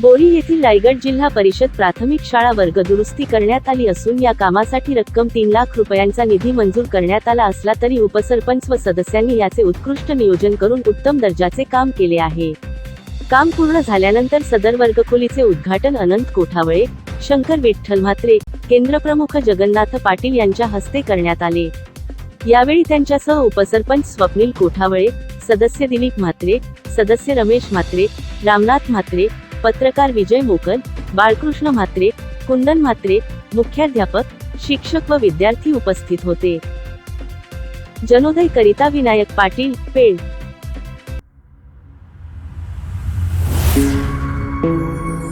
बोरी येथील रायगड जिल्हा परिषद प्राथमिक शाळा वर्ग दुरुस्ती करण्यात आली असून या कामासाठी रक्कम तीन लाख रुपयांचा निधी मंजूर करण्यात आला असला तरी उपसरपंच व सदस्यांनी याचे उत्कृष्ट नियोजन करून उत्तम दर्जाचे काम केले आहे. काम पूर्ण झाल्यानंतर सदर वर्गखोलीचे उद्घाटन अनंत कोठावळे शंकर विठ्ठल म्हात्रे केंद्रप्रमुख जगन्नाथ पाटील यांच्या हस्ते करण्यात आले. यावेळी त्यांच्यासह उपसरपंच स्वप्नील कोठावळे सदस्य दिलीप म्हात्रे सदस्य रमेश म्हात्रे रामनाथ म्हात्रे पत्रकार विजय मोकल बाळकृष्ण म्हात्रे कुंदन म्हात्रे मुख्याध्यापक शिक्षक व विद्यार्थी उपस्थित होते. जनोदय करिता विनायक पाटील पेड thank you